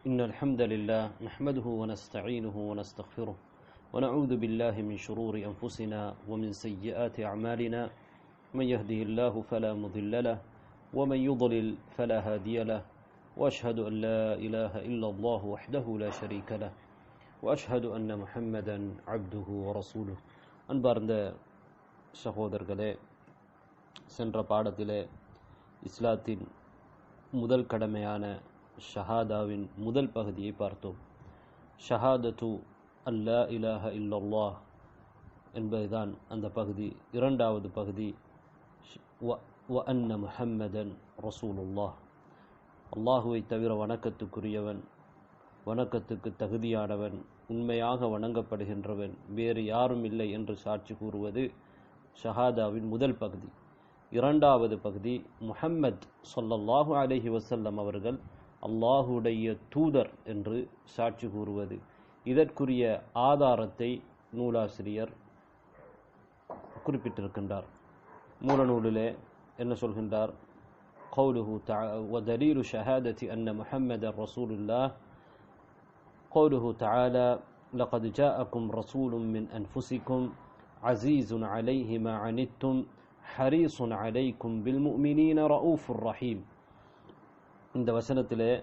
إن الحمد لله نحمده ونستعينه ونستغفره ونعوذ بالله من شرور أنفسنا ومن سيئات أعمالنا. من يهده الله فلا مضل له ومن يضلل فلا هادي له وأشهد أن لا إله إلا الله وحده لا شريك له وأشهد أن محمدا عبده ورسوله. أنبارند சகோதர்களே சென்ற பாடத்திலே இஸ்லாத்தின் முதல் கடமையான ஷஹாதாவின் முதல் பகுதியை பார்த்தோம். ஷஹாதத்து அல்லா இலாஹ இல்லல்லாஹ் என்பதுதான் அந்த பகுதி. இரண்டாவது பகுதி வ- வ அன்ன முஹம்மதன் ரசூலுல்லாஹ். அல்லாஹுவை தவிர வணக்கத்துக்குரியவன் வணக்கத்துக்கு தகுதியானவன் உண்மையாக வணங்கப்படுகின்றவன் வேறு யாரும் இல்லை என்று சாட்சி கூறுவது ஷஹாதாவின் முதல் பகுதி. இரண்டாவது பகுதி முஹம்மத் சொல்லல்லாஹு அலஹி வசல்லம் அவர்கள் அல்லாஹுடைய தூதர் என்று சாட்சி கூறுவது இதற்குரிய ஆதாரத்தை நூலாசிரியர் குறிப்பிட்டிருக்கின்றார் மூலநூலிலே என்ன சொல்கின்றார் قوله تعالى ودليل شهادة أن محمد رسول الله قوله تعالى لقد جاءكم رسول من أنفسكم عزيز عليه ما عنتم حريص عليكم بالمؤمنين رؤوف رحيم இந்த வசனத்திலே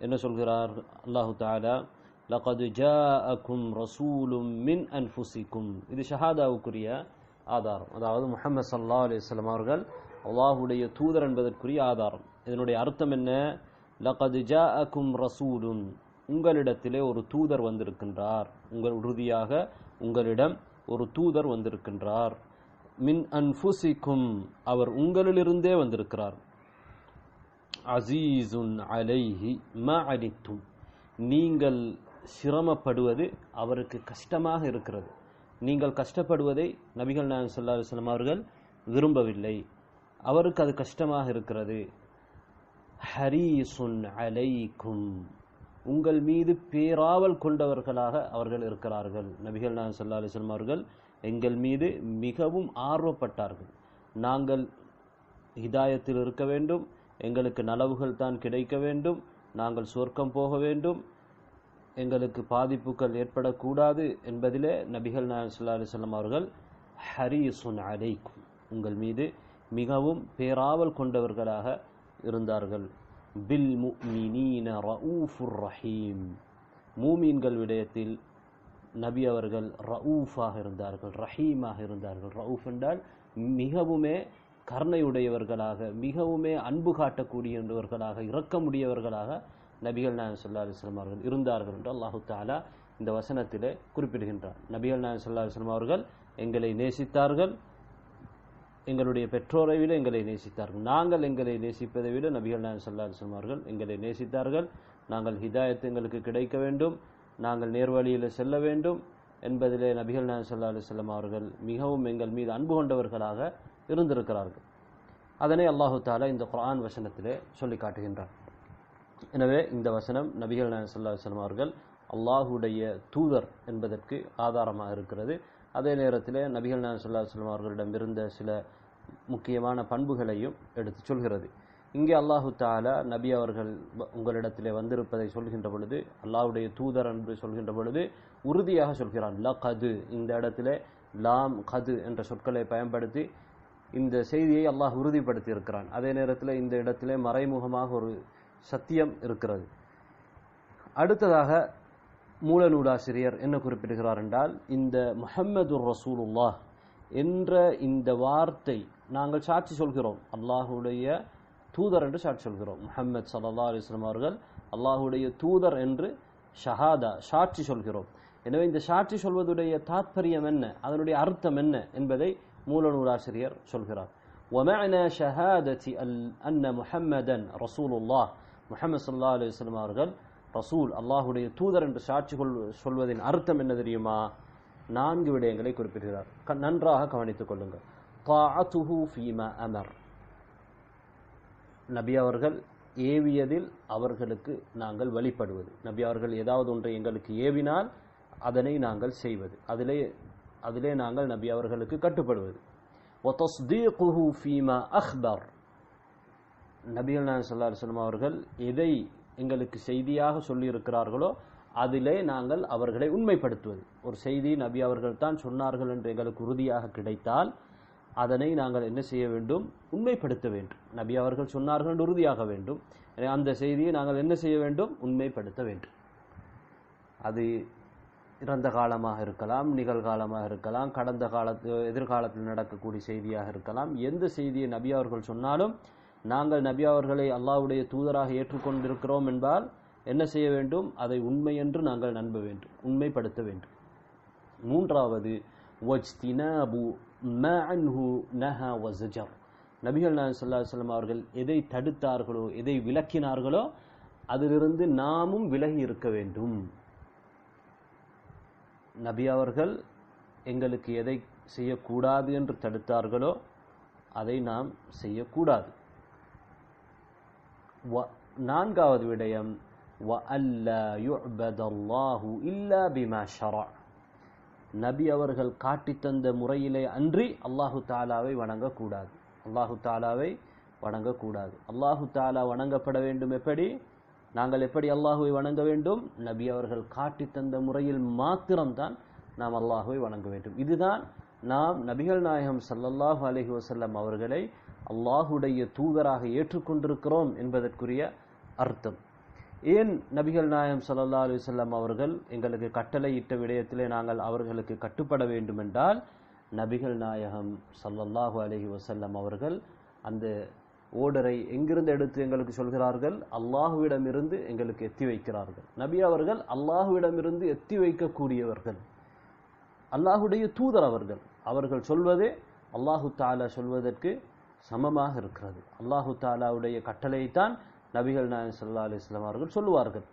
என்ன சொல்கிறார்? அல்லாஹு தாலா லகது ஜாஅக்கும் ரசூலும் மின் அன்ஃபுசிக்கும். இது ஷஹாதாவுக்குரிய ஆதாரம். அதாவது முஹம்மது சல்லா அலிஸ்லாம் அவர்கள் அல்லாஹுடைய தூதர் என்பதற்குரிய ஆதாரம். இதனுடைய அர்த்தம் என்ன? லகது ஜாஅக்கும் ரசூலும். உங்களிடத்திலே ஒரு தூதர் வந்திருக்கின்றார். உங்கள் உறுதியாக உங்களிடம் ஒரு தூதர் வந்திருக்கின்றார். மின் அன்ஃபுசிக்கும். அவர் உங்களிலிருந்தே வந்திருக்கிறார். அசீசுன் அலைஹி ம அனித்தும். நீங்கள் சிரமப்படுவது அவருக்கு கஷ்டமாக இருக்கிறது. நீங்கள் கஷ்டப்படுவதை நபிகள் நாயகம் ஸல்லல்லாஹு அலுவலம் அவர்கள் விரும்பவில்லை. அவருக்கு அது கஷ்டமாக இருக்கிறது. ஹரீசுன் அலைக்கும். உங்கள் மீது பேராவல் கொண்டவர்களாக அவர்கள் இருக்கிறார்கள். நபிகள் நாயகம் ஸல்லல்லாஹு அலுவலம் அவர்கள் எங்கள் மீது மிகவும் ஆர்வப்பட்டார்கள். நாங்கள் ஹிதாயத்தில் இருக்க வேண்டும். எங்களுக்கு நலவுகள் தான் கிடைக்க வேண்டும். நாங்கள் சொர்க்கம் போக வேண்டும். எங்களுக்கு பாதிப்புகள் ஏற்படக்கூடாது என்பதிலே நபிகள் நாயன் சல்லா அலிஸ்லாம் அவர்கள் ஹரீசுன் அலைக்கும். உங்கள் மீது மிகவும் பேராவல் கொண்டவர்களாக இருந்தார்கள். பில் முமினீன ரவுஃபுர் ரஹீம். மூமீன்கள் விடயத்தில் நபி அவர்கள் ரவுஃபாக இருந்தார்கள் ரஹீமாக இருந்தார்கள். ரவுஃப் என்றால் மிகவுமே கருணையுடையவர்களாக மிகவுமே அன்பு காட்டக்கூடியவர்களாக இரக்கமுடையவர்களாக நபிகள் நாயன் சொல்லா அலைஹி அவர்கள் இருந்தார்கள் என்று அல்லாஹு தாலா இந்த வசனத்திலே குறிப்பிடுகின்றார் நபிகள் நாயன் சொல்லா அலைஹி அவர்கள் எங்களை நேசித்தார்கள். எங்களுடைய பெற்றோரை விட எங்களை நேசித்தார்கள். நாங்கள் எங்களை நேசிப்பதை விட நபிகள் நாயன் சொல்லா அலைஹி அவர்கள் எங்களை நேசித்தார்கள். நாங்கள் ஹிதாயத் எங்களுக்கு கிடைக்க வேண்டும். நாங்கள் நேர்வழியில் செல்ல வேண்டும் என்பதிலே நபிகள் நாயன் சொல்லா அலுவலம் அவர்கள் மிகவும் எங்கள் மீது அன்பு கொண்டவர்களாக இருந்திருக்கிறார்கள். அதனை அல்லாஹு தாலா இந்த குரான் வசனத்திலே சொல்லி காட்டுகின்றார் எனவே இந்த வசனம் நபிகள் நாயகம் ஸல்லல்லாஹு அலைஹி அவர்கள் அல்லாஹுடைய தூதர் என்பதற்கு ஆதாரமாக இருக்கிறது. அதே நேரத்திலே நபிகள் நாயகம் ஸல்லல்லாஹு அலைஹி அவர்களிடம் இருந்த சில முக்கியமான பண்புகளையும் எடுத்து சொல்கிறது. இங்கே அல்லாஹு தாலா நபி அவர்கள் உங்களிடத்திலே வந்திருப்பதை சொல்கின்ற பொழுது அல்லாஹுடைய தூதர் என்று சொல்கின்ற பொழுது உறுதியாக சொல்கிறான். ல கது இந்த இடத்திலே லாம் கது என்ற சொற்களை பயன்படுத்தி இந்த செய்தியை அல்லாஹ் உறுதிப்படுத்தி இருக்கிறான் அதே நேரத்தில் இந்த இடத்திலே மறைமுகமாக ஒரு சத்தியம் இருக்கிறது. அடுத்ததாக மூல நூலாசிரியர் என்ன குறிப்பிடுகிறார் என்றால் இந்த முஹம்மது ரசூலுல்லாஹ் என்ற இந்த வார்த்தை நாங்கள் சாட்சி சொல்கிறோம். அல்லாஹுடைய தூதர் என்று சாட்சி சொல்கிறோம். முஹம்மது சல்லா அலிஸ்லாம் அவர்கள் அல்லாஹுடைய தூதர் என்று ஷஹாதா சாட்சி சொல்கிறோம். எனவே இந்த சாட்சி சொல்வதுடைய தாத்பரியம் என்ன? அதனுடைய அர்த்தம் என்ன என்பதை மூல நூலாசிரியர் சொல்கிறார். ஒமன ஷஹாததி அல் அன்ன முஹம்மதன் ரசூலுல்லாஹ். முஹம்மது சல்லா அலி வஸ்லம் அவர்கள் ரசூல் அல்லாஹுடைய தூதர் என்று சாட்சி கொள் சொல்வதின் அர்த்தம் என்ன தெரியுமா? நான்கு விடயங்களை குறிப்பிடுகிறார். நன்றாக கவனித்துக் கொள்ளுங்கள். தாத்துஹு ஃபீமா அமர். நபி அவர்கள் ஏவியதில் அவர்களுக்கு நாங்கள் வழிபடுவது. நபி அவர்கள் ஏதாவது ஒன்றை எங்களுக்கு ஏவினால் அதனை நாங்கள் செய்வது. அதிலே அதிலே நாங்கள் நபி அவர்களுக்கு கட்டுப்படுவது. ஒத்தஸ்தீகுஹு ஃபீமா அஹ்பர். நபிகள் நான் சொல்லார் சொல்லம் அவர்கள் எதை எங்களுக்கு செய்தியாக சொல்லியிருக்கிறார்களோ அதிலே நாங்கள் அவர்களை உண்மைப்படுத்துவது. ஒரு செய்தி நபி அவர்கள் தான் சொன்னார்கள் என்று எங்களுக்கு உறுதியாக கிடைத்தால் அதனை நாங்கள் என்ன செய்ய வேண்டும்? உண்மைப்படுத்த வேண்டும். நபி அவர்கள் சொன்னார்கள் என்று உறுதியாக வேண்டும். அந்த செய்தியை நாங்கள் என்ன செய்ய வேண்டும்? உண்மைப்படுத்த வேண்டும். அது இறந்த காலமாக இருக்கலாம் நிகழ்காலமாக இருக்கலாம் கடந்த காலத்து எதிர்காலத்தில் நடக்கக்கூடிய செய்தியாக இருக்கலாம். எந்த செய்தியை நபி அவர்கள் சொன்னாலும் நாங்கள் நபி அவர்களை அல்லாவுடைய தூதராக ஏற்றுக்கொண்டிருக்கிறோம் என்பால் என்ன செய்ய வேண்டும்? அதை உண்மை என்று நாங்கள் நம்ப வேண்டும் உண்மைப்படுத்த வேண்டும். மூன்றாவது வஜ்தினாபு மஅன்ஹு நஹா வஸஜர் நபிகள் நாயகம் ஸல்லல்லாஹு சொல்லம் அவர்கள் எதை தடுத்தார்களோ எதை விலக்கினார்களோ அதிலிருந்து நாமும் விலகி இருக்க வேண்டும். நபி அவர்கள் எங்களுக்கு எதை செய்யக்கூடாது என்று தடுத்தார்களோ அதை நாம் செய்யக்கூடாது. நான்காவது விடயம் நபி அவர்கள் காட்டித்தந்த முறையிலே அன்றி அல்லாஹு தாலாவை வணங்கக்கூடாது. அல்லாஹு தாலாவை வணங்கக்கூடாது. அல்லாஹு தாலா வணங்கப்பட வேண்டும் எப்படி? நாங்கள் எப்படி அல்லாஹுவை வணங்க வேண்டும்? நபி அவர்கள் காட்டித் தந்த முறையில் மாத்திரம்தான் நாம் அல்லாஹுவை வணங்க வேண்டும். இதுதான் நாம் நபிகள் நாயகம் சல்லல்லாஹு அலஹி வசல்லம் அவர்களை அல்லாஹுடைய தூதராக ஏற்றுக்கொண்டிருக்கிறோம் என்பதற்குரிய அர்த்தம். ஏன் நபிகள் நாயகம் ஸல்லல்லாஹு அலி வஸல்லம் அவர்கள் எங்களுக்கு கட்டளையிட்ட விடயத்திலே நாங்கள் அவர்களுக்கு கட்டுப்பட வேண்டும் என்றால் நபிகள் நாயகம் சல்லல்லாஹு அலஹி வசல்லம் அவர்கள் அந்த ஓடரை எங்கிருந்து எடுத்து எங்களுக்கு சொல்கிறார்கள்? அல்லாஹுவிடமிருந்து எங்களுக்கு எத்தி வைக்கிறார்கள். நபி அவர்கள் அல்லாஹுவிடமிருந்து எத்தி வைக்கக்கூடியவர்கள். அல்லாஹுடைய தூதர் அவர்கள். அவர்கள் சொல்வதே அல்லாஹு தாலா சொல்வதற்கு சமமாக இருக்கிறது. அல்லாஹு தாலாவுடைய கட்டளையைத்தான் நபிகள் நாயன் சல்லா அலைஹி அவர்கள் சொல்லுவார்கள்.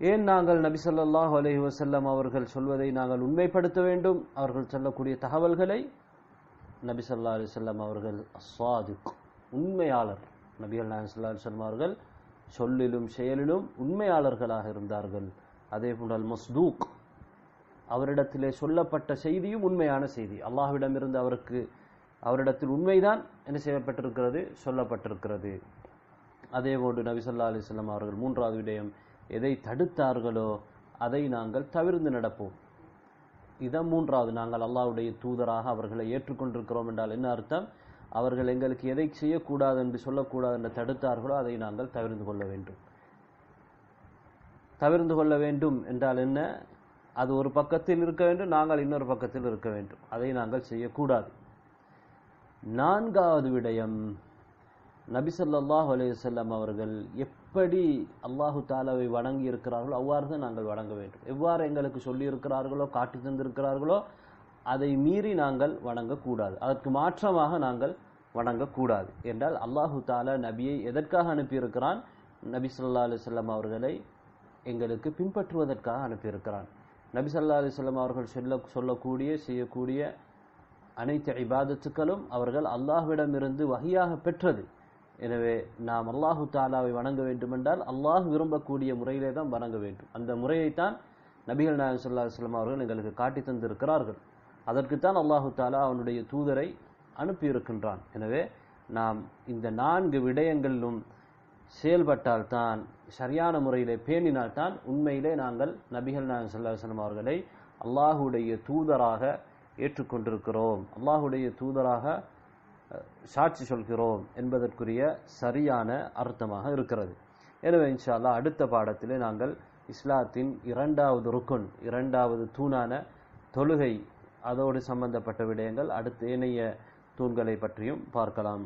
ஏன் நாங்கள் நபி ஸல்லல்லாஹு அலஹி வசல்லம் அவர்கள் சொல்வதை நாங்கள் உண்மைப்படுத்த வேண்டும்? அவர்கள் சொல்லக்கூடிய தகவல்களை நபி சொல்லா அலைஹி அவர்கள் அஸ்வாதிக்கும் உண்மையாளர். நபிகள் நாயன் ஸல்லல்லாஹு அவர்கள் சொல்லிலும் செயலிலும் உண்மையாளர்களாக இருந்தார்கள். அதே போன்றால் மஸ்தூக் அவரிடத்திலே சொல்லப்பட்ட செய்தியும் உண்மையான செய்தி. அல்லாஹ்விடமிருந்து அவருக்கு அவரிடத்தில் உண்மைதான் என்ன செய்யப்பட்டிருக்கிறது? சொல்லப்பட்டிருக்கிறது. அதே போன்று நபிசல்லா அலிஸ்லாம் அவர்கள் மூன்றாவது விடயம் எதை தடுத்தார்களோ அதை நாங்கள் தவிர்த்து நடப்போம். இதான் மூன்றாவது. நாங்கள் அல்லாவுடைய தூதராக அவர்களை ஏற்றுக்கொண்டிருக்கிறோம் என்றால் என்ன அர்த்தம்? அவர்கள் எங்களுக்கு எதை செய்யக்கூடாது என்று சொல்லக்கூடாது என்று தடுத்தார்களோ அதை நாங்கள் தவிர்த்து கொள்ள வேண்டும். தவிர்த்து கொள்ள வேண்டும் என்றால் என்ன? அது ஒரு பக்கத்தில் இருக்க வேண்டும் நாங்கள் இன்னொரு பக்கத்தில் இருக்க வேண்டும். அதை நாங்கள் செய்யக்கூடாது. நான்காவது விடயம் நபி ஸல்லல்லாஹு அவர்கள் எப்படி அல்லாஹு தாலாவை வணங்கி இருக்கிறார்களோ அவ்வாறு தான் நாங்கள் வணங்க வேண்டும். எவ்வாறு எங்களுக்கு சொல்லியிருக்கிறார்களோ காட்டி தந்திருக்கிறார்களோ அதை மீறி நாங்கள் வணங்கக்கூடாது. அதற்கு மாற்றமாக நாங்கள் வணங்கக்கூடாது. என்றால் அல்லாஹு தாலா நபியை எதற்காக அனுப்பியிருக்கிறான்? நபி சொல்லா அலைஹி அவர்களை எங்களுக்கு பின்பற்றுவதற்காக அனுப்பியிருக்கிறான். நபி சொல்லா அலைஹி அவர்கள் சொல்ல சொல்லக்கூடிய செய்யக்கூடிய அனைத்து இபாதத்துக்களும் அவர்கள் அல்லாஹ்விடமிருந்து வகையாக பெற்றது. எனவே நாம் அல்லாஹு தாலாவை வணங்க வேண்டுமென்றால் அல்லாஹ் விரும்பக்கூடிய முறையிலே தான் வணங்க வேண்டும். அந்த முறையைத்தான் நபிகள் நாயகம் சொல்லா அலைஹி அவர்கள் எங்களுக்கு காட்டி தந்திருக்கிறார்கள் அதற்குத்தான் அல்லாஹு தாலா அவனுடைய தூதரை அனுப்பியிருக்கின்றான். எனவே நாம் இந்த நான்கு விடயங்களிலும் செயல்பட்டால்தான் சரியான முறையிலே பேணினால்தான் உண்மையிலே நாங்கள் நபிகள் நாயகம் சல்லாஹம் அவர்களை அல்லாஹுடைய தூதராக ஏற்றுக்கொண்டிருக்கிறோம். அல்லாஹுடைய தூதராக சாட்சி சொல்கிறோம் என்பதற்குரிய சரியான அர்த்தமாக இருக்கிறது. எனவே இன்ஷால்லா அடுத்த பாடத்திலே நாங்கள் இஸ்லாத்தின் இரண்டாவது ருக்குன் இரண்டாவது தூணான தொழுகை அதோடு சம்பந்தப்பட்ட விடயங்கள் அடுத்து ஏனைய தூண்களை பற்றியும் பார்க்கலாம்.